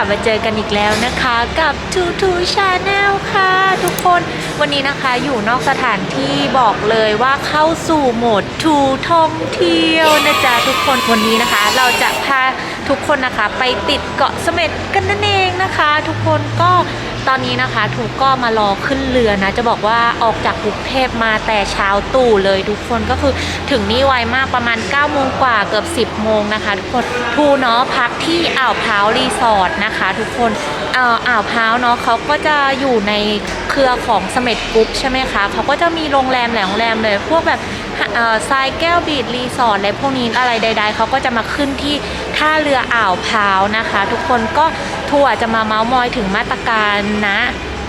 ลับมาเจอกันอีกแล้วนะคะกับทูทูชาแนลค่ะ ทุกคนวันนี้นะคะอยู่นอกสถานที่บอกเลยว่าเข้าสู่โหมดทูท่องเที่ยวนะจ๊ะทุกคนวันนี้นะคะ เราจะพาทุกคนนะคะไปติดเกาะเสม็ดกันนั่นเองนะคะ ทุกคนก็ ตอนนี้นะคะถูกก็มารอขึ้นเรือนะ จะบอกว่าออกจากกรุงเทพมาแต่เช้าตู่เลยทุกคนก็คือถึงนี่ไวมากประมาณ9โมงกว่าเกือบ 10โมงนะคะ ทุกคนทูเนาะพักที่อ่าวพร้าวรีสอร์ทนะคะ ทุกคนอ่ออ่าวพร้าวเนาะเขาก็จะอยู่ในเครือของสม็ดกรุ๊ปใช่ไหมคะเขาก็จะมีโรงแรมหลายโรงแรมเลยพวกแบบทรายแก้วบีดรีสอร์ทอะไรพวกนี้อะไรใด ๆเขาก็จะมาขึ้นที่ท่าเรืออ่าวพร้าวนะคะ ทุกคนก็ ทัวร์จะมาเมาส์มอยถึงมาตรการนะ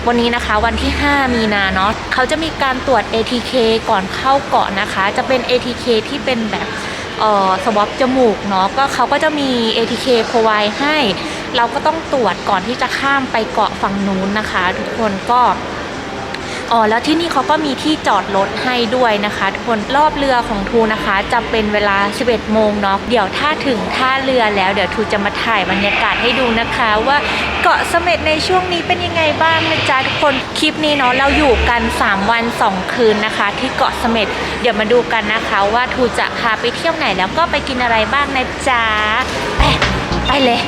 วันนี้นะคะวันที่ 5 มีนาเนาะเขาจะมีการตรวจ ATK ก่อนเข้าเกาะนะคะ จะเป็น ATK ที่เป็นแบบเอ่อสวอปจมูกเนาะก็เขาก็จะมี ATK พรอไวให้ เราก็ต้องตรวจก่อนที่จะข้ามไปเกาะฝั่งนู้นนะคะ ทุกคนก็ อ๋อแล้วที่นี่เขาก็มีที่จอดรถให้ด้วยนะคะทุกคนรอบเรือของทูนะคะจะเป็นเวลา 11 โมงเนาะเดี๋ยวถ้าถึงท่าเรือแล้วเดี๋ยวทูจะมาถ่ายบรรยากาศให้ดูนะคะว่าเกาะเสม็ดในช่วงนี้เป็นยังไงบ้างนะจ๊ะทุกคนคลิปนี้เนาะเราอยู่กัน 3 วัน 2 คืนนะคะ ที่เกาะเสม็ดเดี๋ยวมาดูกันนะคะว่าทูจะพาไปเที่ยวไหนแล้วก็ไปกินอะไรบ้างนะจ๊ะไปไปเลย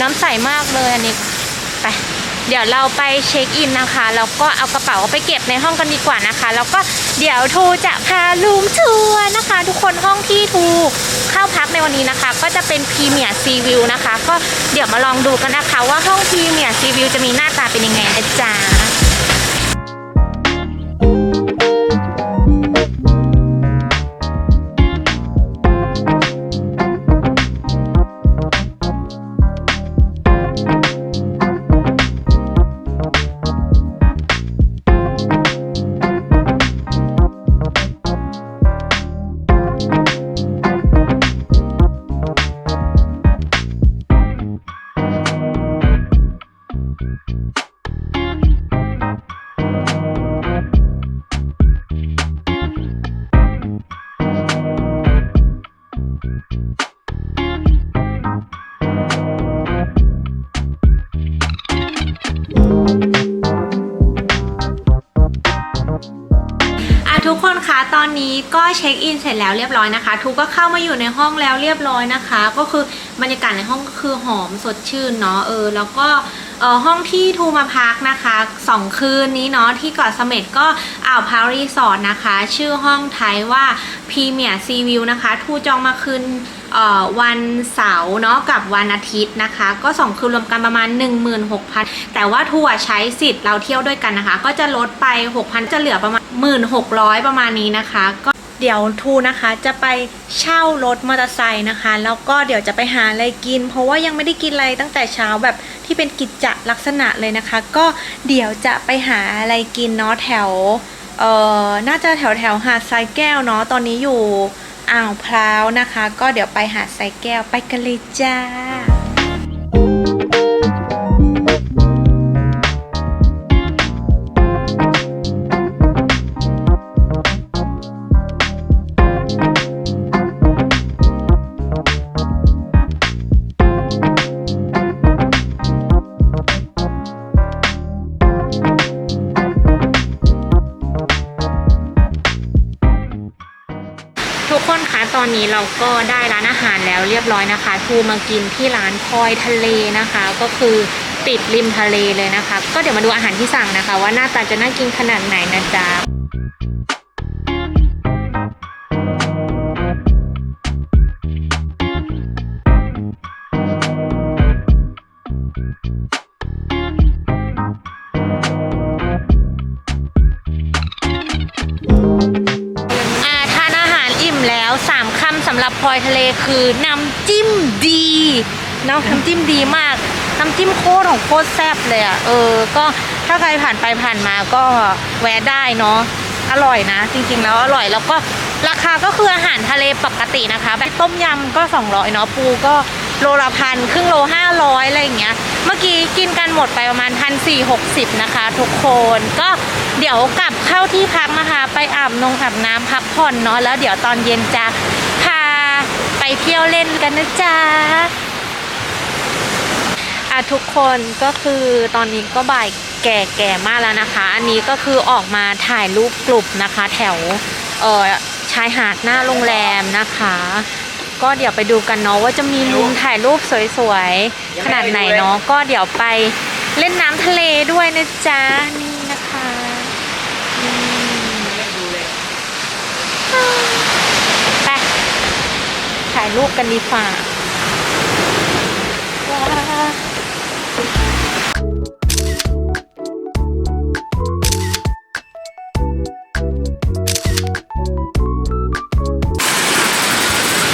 น้ำใสมากเลยอันนี้ไปเดี๋ยวเราไปเช็คอินนะคะ แล้วก็เอากระเป๋าไปเก็บในห้องกันดีกว่านะคะ แล้วก็เดี๋ยวทูจะพาลูมทัวร์นะคะ ทุกคนห้องที่ทูเข้าพักในวันนี้นะคะ ก็จะเป็นพรีเมียร์ซีวิวนะคะ ก็เดี๋ยวมาลองดูกันนะคะ ว่าห้องพรีเมียร์ซีวิวจะมีหน้าตาเป็นยังไงนะจ๊ะ เช็คอินเสร็จแล้วเรียบร้อยนะคะ ทุกก็เข้ามาอยู่ในห้องแล้วเรียบร้อยนะคะ ก็คือบรรยากาศในห้องก็คือหอมสดชื่นเนาะเออแล้วก็เออห้องที่ทูมาพักนะคะสองคืนนี้เนาะที่เกาะเสม็ดก็อ่าวพารีสอร์ทนะคะ ชื่อห้องไทยว่าพรีเมียร์ซีวิวนะคะ ทูจองมาคืนวันเสาร์เนาะกับวันอาทิตย์นะคะ ก็สองคืนรวมกันประมาณ 16,000 แต่ว่าทัวร์ใช้สิทธิ์เราเที่ยวด้วยกันนะคะ ก็จะลดไป 6,000 จะเหลือประมาณ 1,600 ประมาณนี้นะคะก็ เดี๋ยวทูนะคะจะไปเช่ารถมอเตอร์ไซค์นะคะ แล้วก็เดี๋ยวจะไปหาอะไรกิน เพราะว่ายังไม่ได้กินอะไรตั้งแต่เช้าแบบที่เป็นกิจจลักษณะเลยนะคะ ก็เดี๋ยวจะไปหาอะไรกินเนาะแถวเอ่อน่าจะแถวแถวหาดทรายแก้วเนาะตอนนี้อยู่อ่าวพร้าวนะคะ ก็เดี๋ยวไปหาดทรายแก้วไปกันเลยจ้า ตอนนี้เราก็ได้ร้านอาหารแล้วเรียบร้อยนะคะทูมากินที่ร้านพลอยทะเลนะคะ ก็คือติดริมทะเลเลยนะคะ ก็เดี๋ยวมาดูอาหารที่สั่งนะคะ ว่าหน้าตาจะน่ากินขนาดไหนนะจ๊ะ คือน้ำจิ้มดีเนาะน้ำจิ้มดีมาก น้ำจิ้มโคตรของโคตรแซ่บเลยอะ่ะเออ ก็ถ้าใครผ่านไปผ่านมาก็แวะได้เนาะอร่อยนะ จริงๆแล้วอร่อยแล้วก็ราคาก็คืออาหารทะเลปกตินะคะ แบบต้มยำก็ 200เนาะปูก็โลละพันครึ่งโล 500อะไรอย่างเงี้ย เมื่อกี้กินกันหมดไปประมาณพันสี่หกสิบนะคะ ทุกคนก็เดี๋ยวกลับเข้าที่พักนะคะ ไปอาบนงอาบน้ำพักผ่อนเนาะแล้วเดี๋ยวตอนเย็นจะพา ไปเที่ยวเล่นกันนะจ๊ะอะทุกคนก็คือตอนนี้ก็บ่ายแก่ๆมากแล้วนะคะ อันนี้ก็คือออกมาถ่ายรูปกลุ่มนะคะ แถวเออชายหาดหน้าโรงแรมนะคะ ก็เดี๋ยวไปดูกันเนาะว่าจะมีมุมถ่ายรูปสวยๆขนาดไหนเนาะก็เดี๋ยวไปเล่นน้ำทะเลด้วยนะจ๊ะนี่นะคะอืมไปถ่ายรูปกันดีฝ่าว้า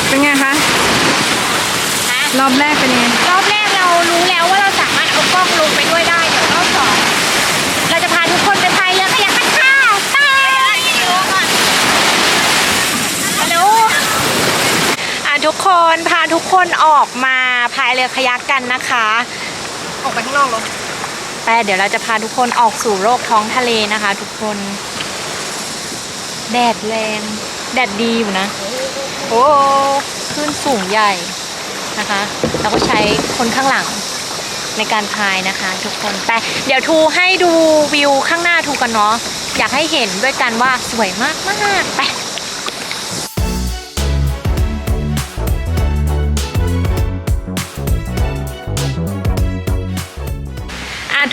เป็นไงคะ รอบแรกเป็นไง รอบแรกเรารู้แล้วว่าเราสามารถเอากล้องลงไปด้วยได้ เดี๋ยวรอบสองเราจะพาทุกคนไปพายเรือขยักกันค่ะไปฮัลโหลอะ ทุกคนพาทุกคนออกมาพายเรือขยักกันนะคะ ออกไปข้างนอกเหรอแต่เดี๋ยวเราจะพาทุกคนออกสู่โลกท้องทะเลนะคะ ทุกคน แดดแรงแดดดีอยู่นะ โอ้ขึ้นสูงใหญ่นะคะ เราก็ใช้คนข้างหลังในการพายนะคะ ทุกคนแต่เดี๋ยวทูให้ดูวิวข้างหน้าทูกันเนาะอยากให้เห็นด้วยกันว่าสวยมากมากๆไป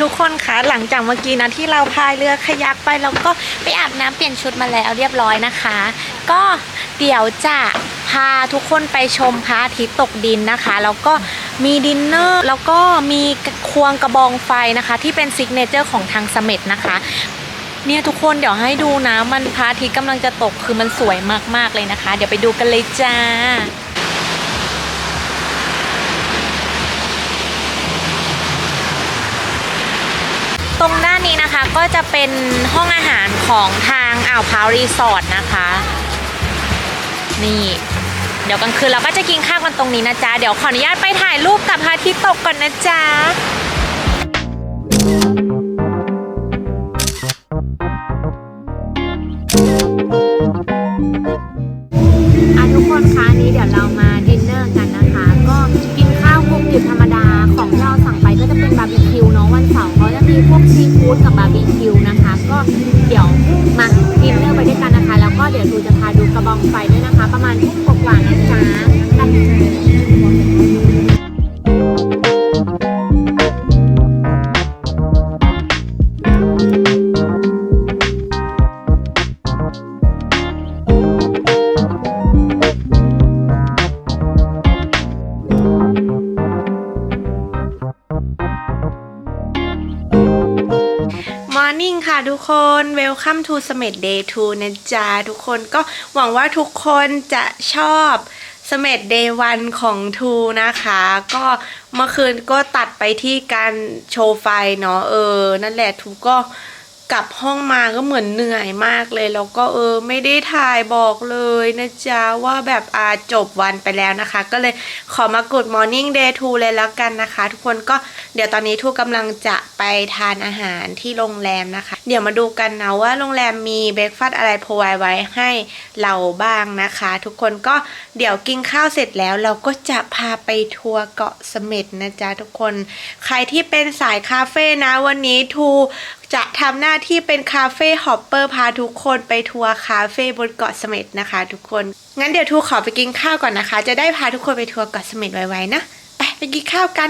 ทุกคนคะหลังจากเมื่อกี้นะที่เราพายเรือขยักไปเราก็ไปอาบน้ำเปลี่ยนชุดมาแล้วเรียบร้อยนะคะ ก็เดี๋ยวจะพาทุกคนไปชมพระอาทิตย์ตกดินนะคะ แล้วก็มีดินเนอร์แล้วก็มีควงกระบองไฟนะคะ ที่เป็นซิกเนเจอร์ของทางเสม็ดนะคะเนี่ยทุกคนเดี๋ยวให้ดูนะมันพระอาทิตย์กำลังจะตกคือมันสวยมากๆเลยนะคะ เดี๋ยวไปดูกันเลยจ้า ตรงด้านนี้นะคะก็จะเป็นห้องอาหารของทางอ่าวพร้าวรีสอร์ทนะคะ นี่ เดี๋ยวกลางคืนเราก็จะกินข้าวกันตรงนี้นะจ๊ะ เดี๋ยวขออนุญาตไปถ่ายรูปกับพระอาทิตย์ตกก่อนนะจ๊ะอะทุกคนคะนี้เดี๋ยวเรามา ฟู้ด มอร์นิ่งค่ะทุกคน Welcome to s m e t Day 2 นะจ๊ะ ทุกคนก็หวังว่าทุกคนจะชอบ s m e t Day 1 ของ 2 นะคะ ก็เมื่อคืนก็ตัดไปที่การโชว์ไฟเนาะเออ นั่นแหละทูก็ กลับห้องมาก็เหมือนเหนื่อยมากเลย แล้วก็เออไม่ได้ถ่ายบอกเลยนะจ๊ะ ว่าแบบอาจบวันไปแล้วนะคะ ก็เลยขอมา Good Morning Day 2 เลยแล้วกันนะคะ ทุกคนก็เดี๋ยวตอนนี้ทูกำลังจะไปทานอาหารที่โรงแรมนะคะ เดี๋ยวมาดูกันนะว่าโรงแรมมีเบรกฟาสต์อะไรพรไวไว้ให้เราบ้างนะคะ ทุกคนก็เดี๋ยวกินข้าวเสร็จแล้วเราก็จะพาไปทัวร์เกาะเสม็ดนะจ๊ะทุกคน ใครที่เป็นสายคาเฟ่นะวันนี้ทู จะทำหน้าที่เป็นคาเฟ่ฮอปเปอร์พาทุกคนไปทัวร์คาเฟ่บนเกาะเสม็ดนะคะทุกคน งั้นเดี๋ยวทูขอไปกินข้าวก่อนนะคะ จะได้พาทุกคนไปทัวร์เกาะเสม็ดไวๆนะ ไปไปกินข้าวกัน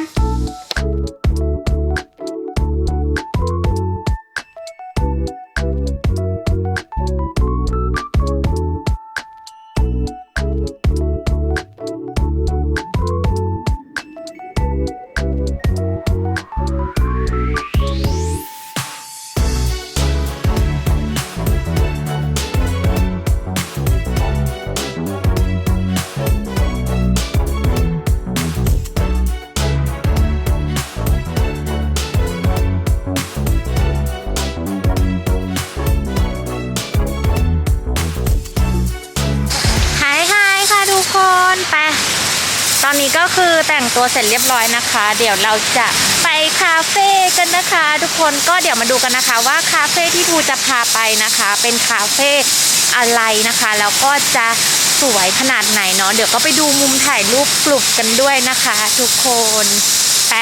ร็จเรียบร้อยนะคะ เดี๋ยวเราจะไปคาเฟ่กันนะคะ ทุกคนก็เดี๋ยวมาดูกันนะคะ ว่าคาเฟ่ที่ทูจะพาไปนะคะ เป็นคาเฟ่อะไรนะคะแล้วก็จะสวยขนาดไหนเนาะเดี๋ยวก็ไปดูมุมถ่ายรูปกลุ่มกันด้วยนะคะ ทุกคนไป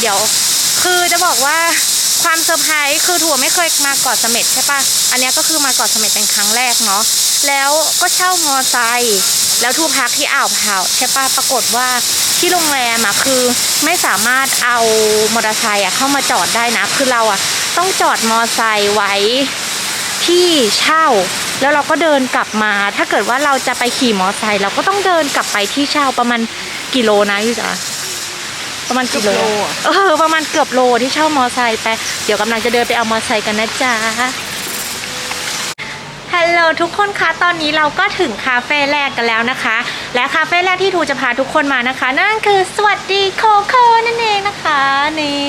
เดี๋ยวคือจะบอกว่า ความเซอร์ไพรส์คือถั่วไม่เคยมาเกาะเสม็ดใช่ปะอันนี้ก็คือมาเกาะเสม็ดเป็นครั้งแรกเนาะแล้วก็เช่ามอไซค์แล้วทูพักที่อ่าวพาใช่ปะปรากฏว่าที่โรงแรมอะคือไม่สามารถเอามอเตอร์ไซค์อะเข้ามาจอดได้นะคือเราอะต้องจอดมอไซค์ไว้ที่เช่า แล้วเราก็เดินกลับมา ถ้าเกิดว่าเราจะไปขี่มอไซค์เราก็ต้องเดินกลับไปที่เช่าประมาณกิโลนะพี่จ๋า ประมาณกิโลเกือบโลอะเออประมาณเกือบโลที่เช่ามอไซค์ไป เดี๋ยวกำลังจะเดินไปเอามอไซค์กันนะจ๊ะฮัลโหลทุกคนคะตอนนี้เราก็ถึงคาเฟ่แรกกันแล้วนะคะ และคาเฟ่แรกที่ทูจะพาทุกคนมานะคะ นั่นคือสวัสดีโคโค่นั่นเองนะคะนี่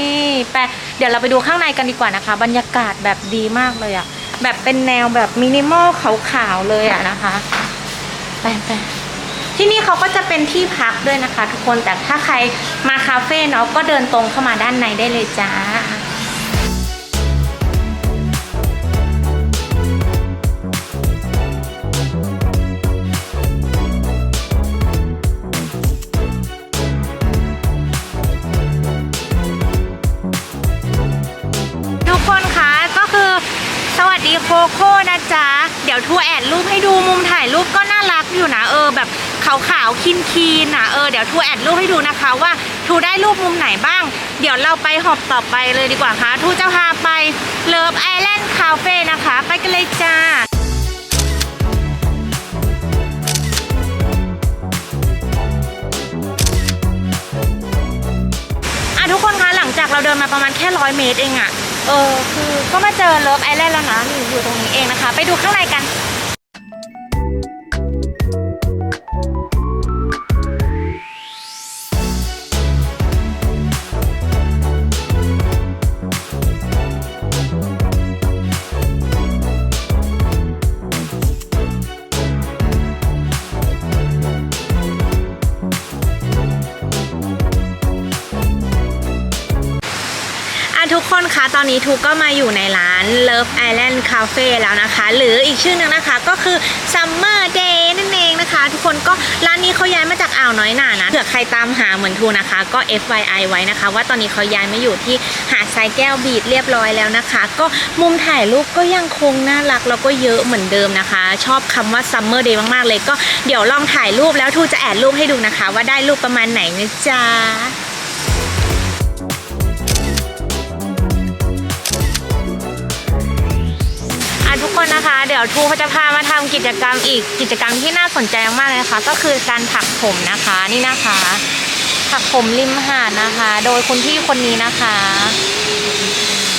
ไปเดี๋ยวเราไปดูข้างในกันดีกว่านะคะ บรรยากาศแบบดีมากเลยอะแบบเป็นแนวแบบมินิมอลขาวๆเลยอะนะคะไปไป ที่นี่เขาก็จะเป็นที่พักด้วยนะคะ ทุกคนแต่ถ้าใครมาคาเฟ่เนาะก็เดินตรงเข้ามาด้านในได้เลยจ้าทุกคนคะก็คือสวัสดีโคโค่นะจ๊ะ เดี๋ยวทัวร์แอดรูปให้ดูมุมถ่ายรูปก็น่ารักอยู่นะเออแบบ ขาวๆคีนๆนะเออเดี๋ยวทัวร์แอดรูปให้ดูนะคะว่าทูได้รูปมุมไหนบ้าง เดี๋ยวเราไปหอบต่อไปเลยดีกว่าค่ะทูจะพาไปเลิฟไอแลนด์คาเฟ่นะคะ ไปกันเลยจ้าอะทุกคนคะหลังจากเราเดินมาประมาณแค่ร้อยเมตรเองอะเออคือก็มาเจอเลิฟไอแลนด์แล้วนะอยู่ตรงนี้เองนะคะ ไปดูข้างในกัน คนคะตอนนี้ทูกก็มาอยู่ในร้าน Love Island Cafe แล้วนะคะ หรืออีกชื่อหนึงนะคะก็คือ Summer Day นั่นเองนะคะ ทุกคนก็ร้านนี้เขาย้ายมาจากอ่าวน้อยหนานะเผื่อใครตามหาเหมือนทูนะคะ ก็ FYI ไว้นะคะ ว่าตอนนี้เขาย้ายมาอยู่ที่หาดทรายแก้วบีดเรียบร้อยแล้วนะคะ ก็มุมถ่ายรูปก็ยังคงน่ารักแล้วก็เยอะเหมือนเดิมนะคะ ชอบคำว่า Summer Day มากๆเลย ก็เดี๋ยวลองถ่ายรูปแล้วทูจะแอดรูปให้ดูนะคะ ว่าได้รูปประมาณไหนนะจ๊ะ ยวทูเขาจะพามาทำกิจกรรมอีกกิจกรรมที่น่าสนใจมากเลยนะคะ ก็คือการถักผมนะคะนี่นะคะ ถักผมริมหาดนะคะ โดยคุณพี่คนนี้นะคะ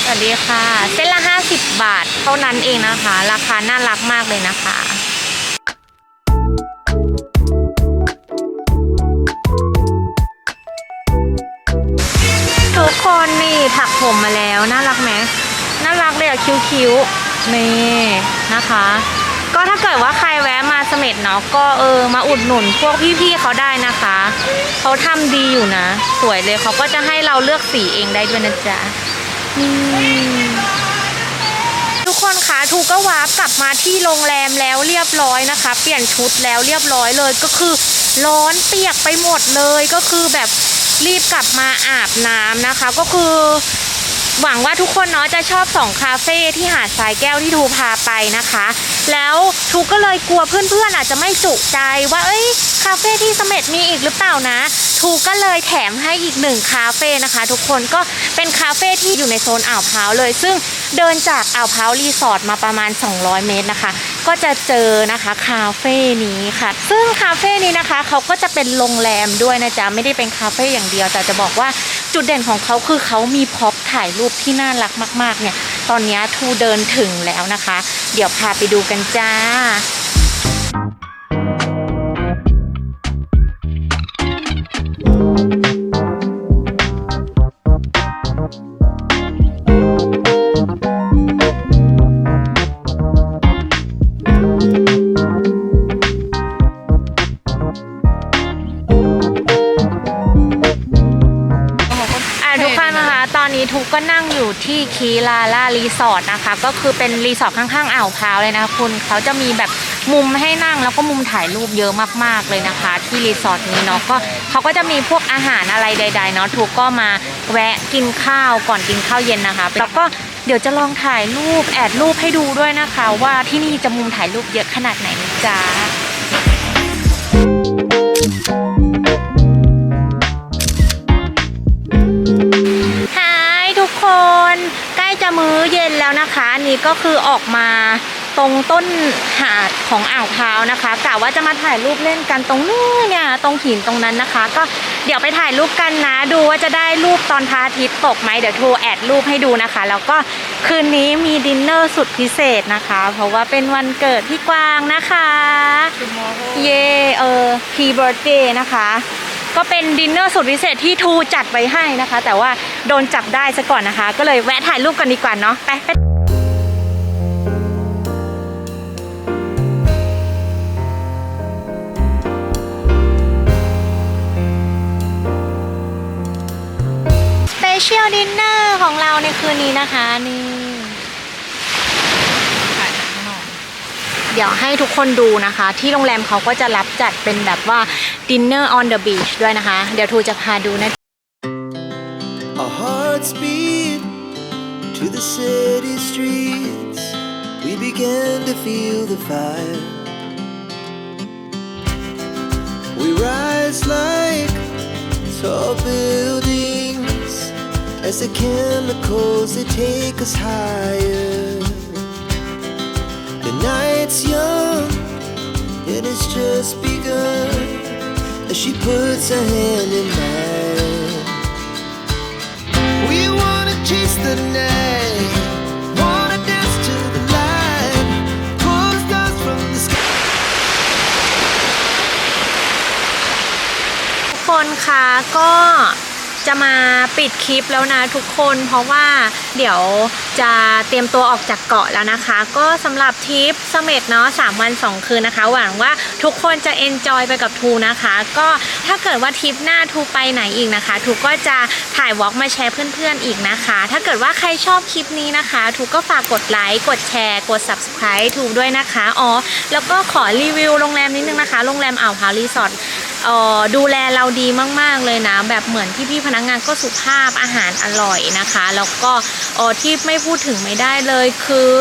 สวัสดีค่ะ เส้นละ50บาทเท่านั้นเองนะคะ ราคาน่ารักมากเลยนะคะทุกคนนี่ถักผมมาแล้ว น่ารักไหมน่ารักเลยอะคิ้วๆ นี่นะคะ ก็ถ้าเกิดว่าใครแวะมาเสม็ดเนาะก็เออมาอุดหนุนพวกพี่ๆเขาได้นะคะเขาทำดีอยู่นะ สวยเลยเขาก็จะให้เราเลือกสีเองได้ด้วยนะจ๊ะทุกคนคะทูก็วาร์ปกลับมาที่โรงแรมแล้วเรียบร้อยนะคะ เปลี่ยนชุดแล้วเรียบร้อยเลยก็คือร้อนเปียกไปหมดเลยก็คือแบบรีบกลับมาอาบน้ำนะคะ ก็คือ หวังว่าทุกคนเนาะจะชอบสองคาเฟ่ที่หาดทรายแก้วที่ทูพาไปนะคะ แล้วทูก็เลยกลัวเพื่อนๆอาจจะไม่จุใจว่าเอ้ยคาเฟ่ที่เสม็ดมีอีกหรือเปล่านะทูก็เลยแถมให้อีกหนึ่งคาเฟ่นะคะ ทุกคนก็เป็นคาเฟ่ที่อยู่ในโซนอ่าวพร้าวเลย ซึ่งเดินจากอ่าวพร้าวรีสอร์ทมาประมาณ 200 เมตรนะคะ ก็จะเจอนะคะคาเฟ่นี้ค่ะ ซึ่งคาเฟ่นี้นะคะเขาก็จะเป็นโรงแรมด้วยนะจ๊ะไม่ได้เป็นคาเฟ่อย่างเดียวแต่จะบอกว่าจุดเด่นของเขาคือเขามีพ็อปถ่ายรูปที่น่ารักมากๆ เนี่ย ตอนนี้ทูเดินถึงแล้วนะคะ เดี๋ยวพาไปดูกันจ้าท คีลาล่ารีสอร์ทนะคะ ก็คือเป็นรีสอร์ทข้างๆอ่าวพร้าวเลยนะคุณเขาจะมีแบบมุมให้นั่งแล้วก็มุมถ่ายรูปเยอะมากๆเลยนะคะ ที่รีสอร์ทนี้เนาะก็เขาก็จะมีพวกอาหารอะไรใดๆเนาะทุกก็มาแวะกินข้าวก่อนกินข้าวเย็นนะคะ แล้วก็เดี๋ยวจะลองถ่ายรูปแอดรูปให้ดูด้วยนะคะ ว่าที่นี่จะมุมถ่ายรูปเยอะขนาดไหนนะจ๊ะ นี่ก็คือออกมาตรงต้นหาดของอ่าวพร้าวนะคะกะว่าจะมาถ่ายรูปเล่นกันตรงนู้นเนี่ยตรงหินตรงนั้นนะคะ ก็เดี๋ยวไปถ่ายรูปกันนะ ดูว่าจะได้รูปตอนพระอาทิตย์ตกไหมเดี๋ยวโทรแอดรูปให้ดูนะคะ แล้วก็คืนนี้มีดินเนอร์สุดพิเศษนะคะ เพราะว่าเป็นวันเกิดพี่กวางนะคะ เย่เออพีเบิร์ดเดย์นะคะ ก็เป็นดินเนอร์สุดพิเศษที่ทูจัดไว้ให้นะคะ แต่ว่าโดนจับได้ซะก่อนนะคะ ก็เลยแวะถ่ายรูปกันดีกว่าเนาะไปไป สเปเชียลดินเนอร์ของเราในคืนนี้นะคะนี่เดี๋ยวให้ทุกคนดูนะคะ ที่โรงแรมเขาก็จะรับจัดเป็นแบบว่า dinner on the beach ด้วยนะคะ เดี๋ยวทูจะพาดูนะ Our hearts beat to the city streets. We began to feel the fire. We rise like tall buildings as the chemicals they take us higher. The night's young and it's just begun as she puts her hand in mine. We wanna chase the night, wanna dance to the light, pull the stars from the sky. ทุกคนคะก็ จะมาปิดคลิปแล้วนะทุกคนเพราะว่าเดี๋ยวจะเตรียมตัวออกจากเกาะแล้วนะคะ ก็สำหรับทริปเสม็ดเนาะ3วัน2คืนนะคะ หวังว่าทุกคนจะเอนจอยไปกับทูนะคะ ก็ถ้าเกิดว่าทริปหน้าทูไปไหนอีกนะคะทูก็จะถ่ายวอล์กมาแชร์เพื่อนๆอีกนะคะ ถ้าเกิดว่าใครชอบคลิปนี้นะคะทูก็ฝากกดไลค์กดแชร์ กด subscribe ทูด้วยนะคะอ๋อแล้วก็ขอรีวิวโรงแรมนิดนึงนะคะโรงแรมอ่าวพาวรีสอร์ทดูแลเราดีมากๆเลยนะ แบบเหมือนที่พี่พนนักงานก็สุภาพอาหารอร่อยนะคะ แล้วก็ออที่ไม่พูดถึงไม่ได้เลยคือ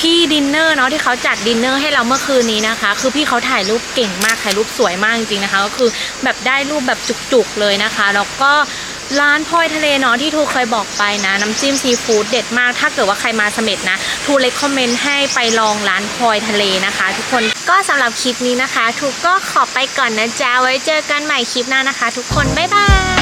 พี่ดินเนอร์เนาะที่เขาจัดดินเนอร์ให้เราเมื่อคืนนี้นะคะ คือพี่เขาถ่ายรูปเก่งมากถ่ายรูปสวยมากจริงๆนะคะ ก็คือแบบได้รูปแบบจุกๆเลยนะคะ แล้วก็ร้านพลอยทะเลเนาะที่ทูเคยบอกไปนะ น้ำจิ้มซีฟู้ดเด็ดมาก ถ้าเกิดว่าใครมาเสม็ดนะทูเลคคอมเมนต์ให้ไปลองร้านพลอยทะเลนะคะ ทุกคนก็สำหรับคลิปนี้นะคะ ทูก็ขอไปก่อนนะจ๊ะไว้เจอกันใหม่คลิปหน้านะคะ ทุกคนบ๊ายบาย